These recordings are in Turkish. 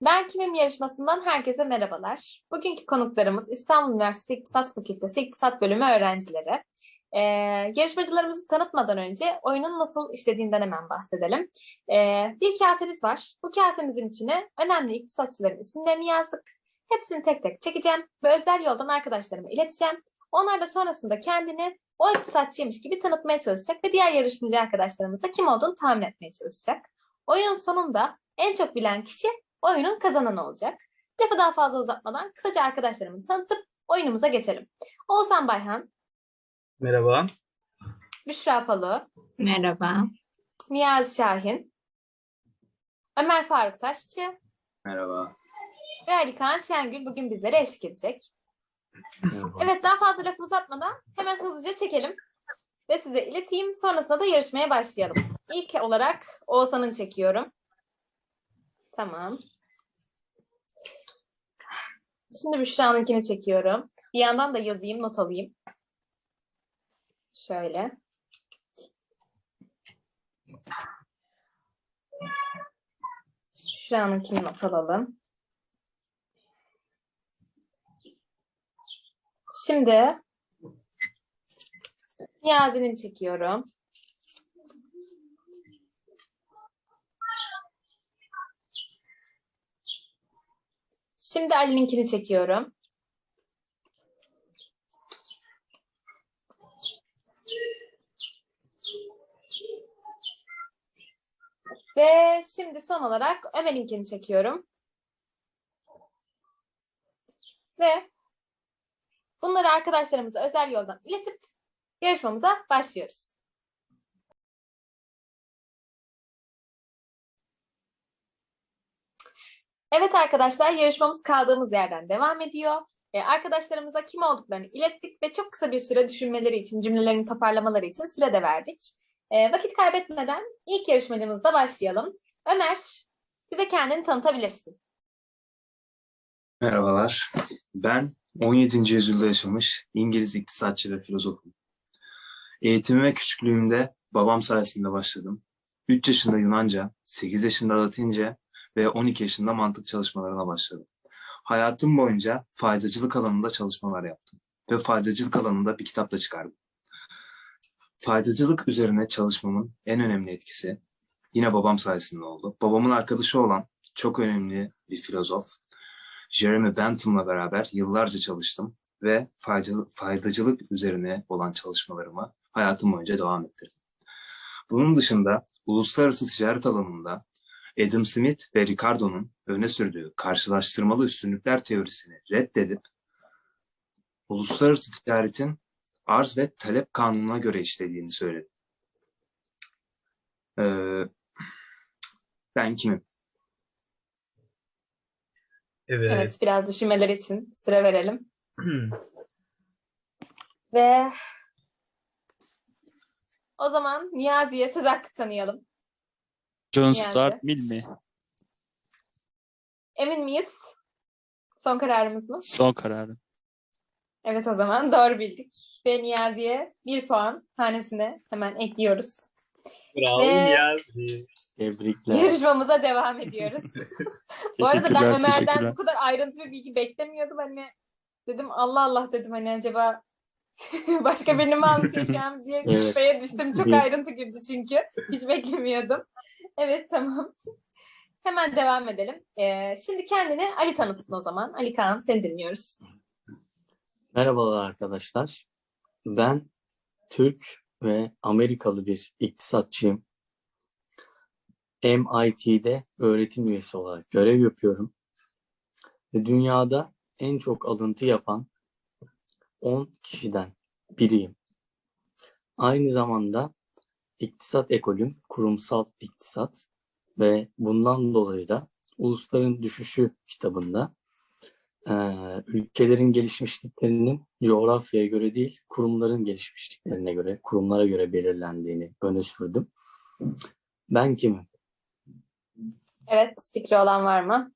Ben Kimim yarışmasından herkese merhabalar. Bugünkü konuklarımız İstanbul Üniversitesi İktisat Fakültesi İktisat Bölümü öğrencileri. Ee, yarışmacılarımızı tanıtmadan önce oyunun nasıl işlediğinden hemen bahsedelim. Ee, bir kasemiz var. Bu kasemizin içine önemli iktisatçıların isimlerini yazdık. Hepsini tek tek çekeceğim ve özel yoldan arkadaşlarıma ileteceğim. Onlar da sonrasında kendini o iktisatçıymış gibi tanıtmaya çalışacak ve diğer yarışmacı arkadaşlarımız da kim olduğunu tahmin etmeye çalışacak. Oyunun sonunda en çok bilen kişi oyunun kazananı olacak. Lafı daha fazla uzatmadan kısaca arkadaşlarımı tanıtıp oyunumuza geçelim. Oğuzhan Bayhan, Merhaba. Büşra Palu, Merhaba. Niyazi Şahin, Ömer Faruk Taşçı Merhaba. ve Ali Kaan Şengül bugün bizlere eşlik edecek. Evet daha fazla lafı uzatmadan hemen hızlıca çekelim ve size ileteyim. Sonrasında da yarışmaya başlayalım. İlk olarak Oğuzhan'ın çekiyorum. Tamam. Şimdi Büşra'nınkini çekiyorum. Bir yandan da yazayım, not alayım. Şöyle. Büşra'nınkini not alalım. Şimdi Niyazi'nin çekiyorum. Şimdi Ali'ninkini çekiyorum. Ve şimdi son olarak Ömer'inkini çekiyorum. Ve bunları arkadaşlarımıza özel yoldan iletip yarışmamıza başlıyoruz. Evet arkadaşlar yarışmamız kaldığımız yerden devam ediyor. Ee, arkadaşlarımıza kim olduklarını ilettik ve çok kısa bir süre düşünmeleri için, cümlelerini toparlamaları için süre de verdik. Ee, vakit kaybetmeden ilk yarışmacımızla başlayalım. Ömer, bize kendini tanıtabilirsin. Merhabalar. Ben 17. yüzyılda yaşamış İngiliz iktisatçı ve filozofum. Eğitimime küçüklüğümde babam sayesinde başladım. 3 yaşında Yunanca, 8 yaşında Latince ve 12 yaşında mantık çalışmalarına başladım. Hayatım boyunca faydacılık alanında çalışmalar yaptım ve faydacılık alanında bir kitap da çıkardım. Faydacılık üzerine çalışmamın en önemli etkisi yine babam sayesinde oldu. Babamın arkadaşı olan çok önemli bir filozof Jeremy Bentham'la beraber yıllarca çalıştım ve faydacılık, üzerine olan çalışmalarımı hayatım boyunca devam ettirdim. Bunun dışında uluslararası ticaret alanında Adam Smith ve Ricardo'nun öne sürdüğü karşılaştırmalı üstünlükler teorisini reddedip uluslararası ticaretin arz ve talep kanununa göre işlediğini söyledi. Ee, ben kimim? Evet. Evet, biraz düşünmeleri için süre verelim. Ve o zaman Niyazi'ye söz hakkı tanıyalım. John Niyazi. Stuart Mill mi? Emin miyiz? Son kararımız mı? Son kararım. Evet o zaman doğru bildik. Ve Niyazi'ye bir puan hanesine hemen ekliyoruz. Bravo Ve- Niyazi. Tebrikler. Yarışmamıza devam ediyoruz. Bu arada ben Teşekkürler, Ömer'den teşekkürler. bu kadar ayrıntı bir bilgi beklemiyordum. Hani dedim Allah Allah dedim hani acaba başka birini mi anlatıyor şu an diye Evet. şüpheye düştüm. Çok ayrıntı girdi çünkü. Hiç beklemiyordum. Evet tamam. Hemen devam edelim. Ee, şimdi kendini Ali tanıtsın o zaman. Ali Kaan seni dinliyoruz. Merhabalar arkadaşlar. Ben Türk ve Amerikalı bir iktisatçıyım. MIT'de öğretim üyesi olarak görev yapıyorum. Ve dünyada en çok alıntı yapan 10 kişiden biriyim. Aynı zamanda iktisat ekolüm kurumsal iktisat ve bundan dolayı da Ulusların Düşüşü kitabında eee, ülkelerin gelişmişliklerinin coğrafyaya göre değil, kurumların gelişmişliklerine göre, kurumlara göre belirlendiğini öne sürdüm. Ben kimim? Evet, fikri olan var mı?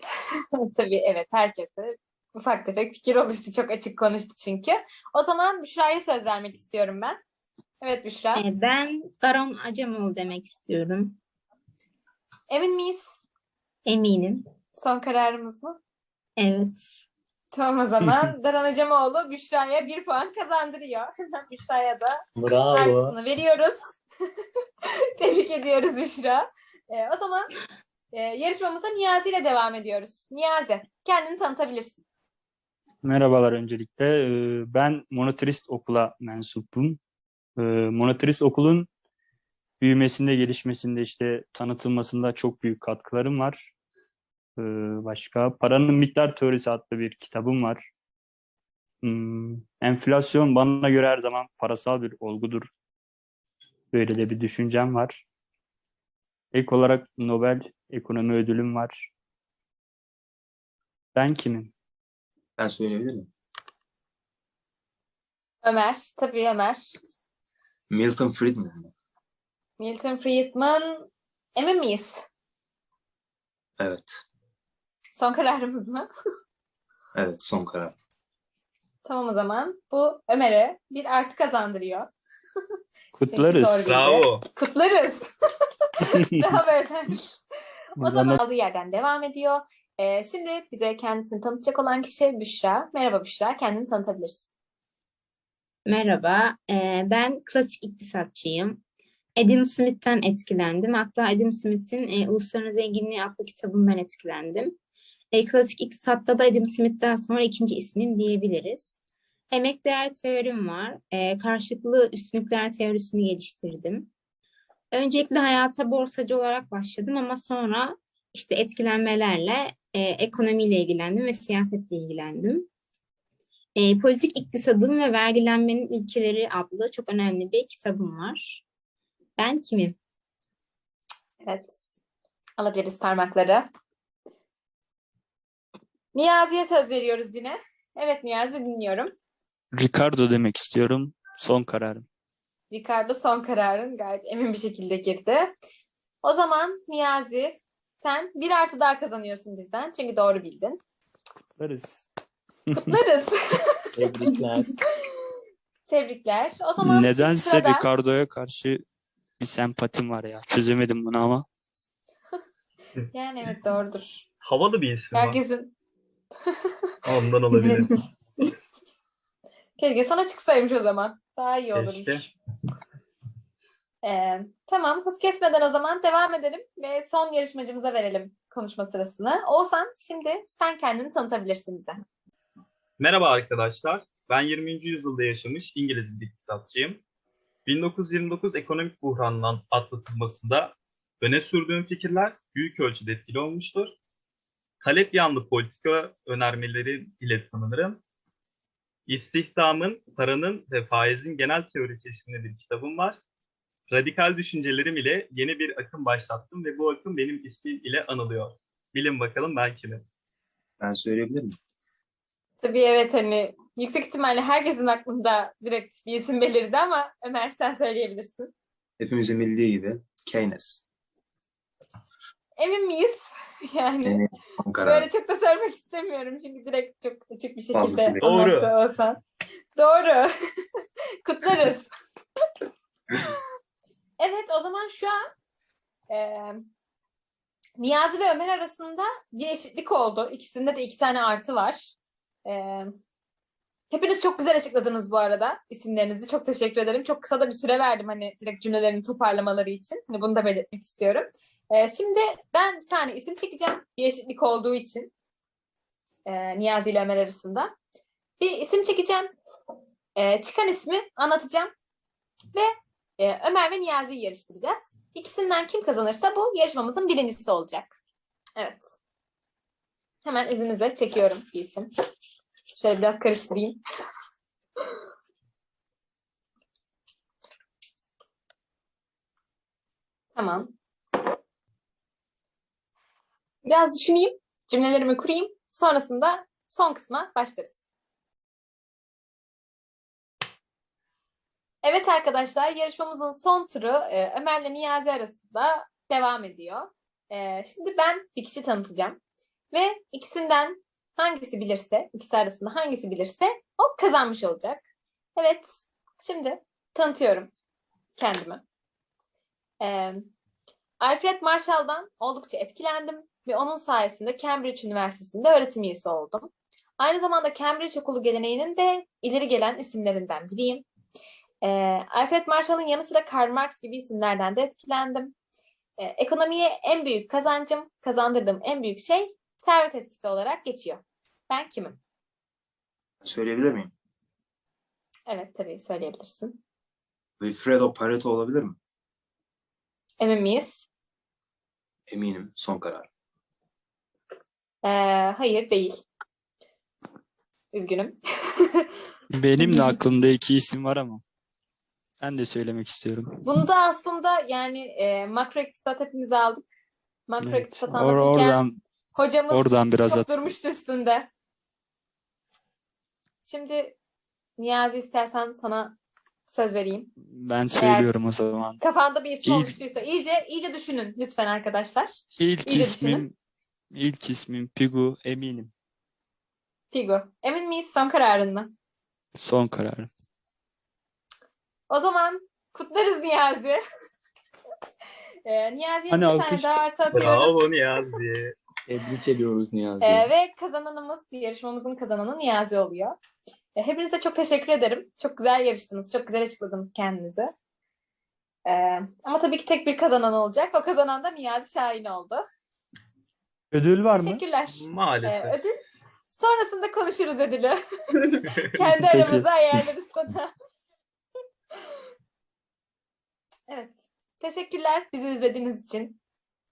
Tabii evet, herkese ufak tefek fikir oluştu. Çok açık konuştu çünkü. O zaman Büşra'ya söz vermek istiyorum ben. Evet Büşra. Ee, Ben Garon Acemoğlu demek istiyorum. Emin miyiz? Eminim. Son kararımız mı? Evet. Tamam o zaman. Daran Acemoğlu Büşra'ya bir puan kazandırıyor. Büşra'ya da Bravo. veriyoruz. Tebrik ediyoruz Büşra. Ee, o zaman e, yarışmamıza Niyazi ile devam ediyoruz. Niyazi, kendini tanıtabilirsin. Merhabalar öncelikle. Ee, Ben monoteist okula mensupum. Ee, Monoteist okulun büyümesinde, gelişmesinde, işte tanıtılmasında çok büyük katkılarım var. Ee, Başka Paranın Miktar Teorisi adlı bir kitabım var. Hmm, Enflasyon bana göre her zaman parasal bir olgudur. Böyle de bir düşüncem var. Ek olarak Nobel Ekonomi Ödülüm var. Ben kimim? Ben söyleyebilir miyim? Ömer, tabii Ömer. Milton Friedman. Milton Friedman, emin miyiz? Evet. Son kararımız mı? Evet son karar. Tamam o zaman. Bu Ömer'e bir artı kazandırıyor. Kutlarız. Bravo. Kutlarız. Bravo Ömer. O zaman aldığı yerden devam ediyor. Ee, şimdi bize kendisini tanıtacak olan kişi Büşra. Merhaba Büşra, kendini tanıtabilirsin. Merhaba. Ee, ben klasik iktisatçıyım. Adam Smith'ten etkilendim. Hatta Adam Smith'in e, Ulusların Zenginliği adlı kitabından etkilendim. E, klasik iktisatta da Adam Smith'ten sonra ikinci ismim diyebiliriz. Emek değer teorim var. E, karşılıklı üstünlükler teorisini geliştirdim. Öncelikle hayata borsacı olarak başladım ama sonra işte etkilenmelerle e, ekonomiyle ilgilendim ve siyasetle ilgilendim. E, Politik İktisadın ve Vergilenmenin İlkeleri adlı çok önemli bir kitabım var. Ben kimim? Evet. Alabiliriz parmakları. Niyazi'ye söz veriyoruz yine. Evet Niyazi dinliyorum. Ricardo demek istiyorum. Son kararım. Ricardo son kararın gayet emin bir şekilde girdi. O zaman Niyazi sen bir artı daha kazanıyorsun bizden. Çünkü doğru bildin. Kutlarız. Kutlarız. Tebrikler. Tebrikler. O zaman Nedense sırada... Ricardo'ya karşı bir sempatim var ya. Çözemedim bunu ama. Yani evet doğrudur. Havalı bir isim var. Herkesin Ondan olabilir. Keşke sana çıksaymış o zaman. Daha iyi olurmuş. Keşke. Ee, tamam hız kesmeden o zaman devam edelim ve son yarışmacımıza verelim konuşma sırasını. Oğuzhan şimdi sen kendini tanıtabilirsin bize. Merhaba arkadaşlar. Ben 20. yüzyılda yaşamış İngiliz bir iktisatçıyım. 1929 ekonomik buhranından atlatılmasında öne sürdüğüm fikirler büyük ölçüde etkili olmuştur. Talep yanlı politika önermeleri ile tanınırım. İstihdamın, paranın ve faizin genel teorisi isimli bir kitabım var. Radikal düşüncelerim ile yeni bir akım başlattım ve bu akım benim ismim ile anılıyor. Bilin bakalım ben kimim? Ben söyleyebilir miyim? Tabii evet hani yüksek ihtimalle herkesin aklında direkt bir isim belirdi ama Ömer sen söyleyebilirsin. Hepimizin bildiği gibi Keynes. Emin miyiz? Yani karar. böyle çok da sormak istemiyorum çünkü direkt çok açık bir şekilde Doğru. Oğuzhan. Doğru. Kutlarız. evet o zaman şu an eee Niyazi ve Ömer arasında bir eşitlik oldu. İkisinde de iki tane artı var. Eee, hepiniz çok güzel açıkladınız bu arada isimlerinizi. Çok teşekkür ederim. Çok kısa da bir süre verdim hani direkt cümlelerini toparlamaları için. Hani bunu da belirtmek istiyorum. Eee, şimdi ben bir tane isim çekeceğim. Bir eşitlik olduğu için. Eee, Niyazi ile Ömer arasında. Bir isim çekeceğim. Eee, çıkan ismi anlatacağım. Ve eee, Ömer ve Niyazi'yi yarıştıracağız. İkisinden kim kazanırsa bu yarışmamızın birincisi olacak. Evet. Hemen izninizle çekiyorum bir isim. Şöyle biraz karıştırayım. Tamam. Biraz düşüneyim, cümlelerimi kurayım. Sonrasında son kısma başlarız. Evet arkadaşlar, yarışmamızın son turu e, Ömer'le Niyazi arasında devam ediyor. E, şimdi ben bir kişi tanıtacağım. Ve ikisinden hangisi bilirse, ikisi arasında hangisi bilirse o kazanmış olacak. Evet, şimdi tanıtıyorum kendimi. E, Alfred Marshall'dan oldukça etkilendim ve onun sayesinde Cambridge Üniversitesi'nde öğretim üyesi oldum. Aynı zamanda Cambridge Okulu geleneğinin de ileri gelen isimlerinden biriyim. Ee, Alfred Marshall'ın yanı sıra Karl Marx gibi isimlerden de etkilendim. Ee, ekonomiye en büyük kazancım, kazandırdığım en büyük şey servet etkisi olarak geçiyor. Ben kimim? Söyleyebilir miyim? Evet tabii söyleyebilirsin. Wilfredo Pareto olabilir mi? Emin miyiz? Eminim. Son karar. Ee, hayır değil. Üzgünüm. Benim de aklımda iki isim var ama ben de söylemek istiyorum. Bunu da aslında yani e, makro iktisat hepimiz aldık. Makro Evet, iktisat or- anlatırken oradan hocamız oradan biraz çok durmuştu üstünde. Şimdi Niyazi istersen sana söz vereyim. Ben söylüyorum o zaman. Kafanda bir isim İyi. oluştuysa iyice iyice düşünün lütfen arkadaşlar. İlk İyice ismim ilk ismim Pigu eminim. Figo. Emin miyiz son kararın mı? Son kararım. O zaman kutlarız Niyazi. e, Niyazi'ye Hani bir tane daha artı atıyoruz. Bravo Niyazi. Tebrik ediyoruz Niyazi. Ee, ve kazananımız, yarışmamızın kazananı Niyazi oluyor. Ee, hepinize çok teşekkür ederim. Çok güzel yarıştınız. Çok güzel açıkladınız kendinizi. Ee, ama tabii ki tek bir kazanan olacak. O kazanan da Niyazi Şahin oldu. Ödül var mı? Teşekkürler. Maalesef. ödül. Sonrasında konuşuruz ödülü. Kendi aramızda ayarlarız sana. Evet. Teşekkürler bizi izlediğiniz için.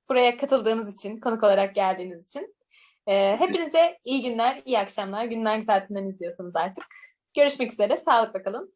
Buraya katıldığınız için, konuk olarak geldiğiniz için. Ee, hepinize iyi günler, iyi akşamlar. Günler saatinden izliyorsunuz artık. Görüşmek üzere. Sağlıkla kalın.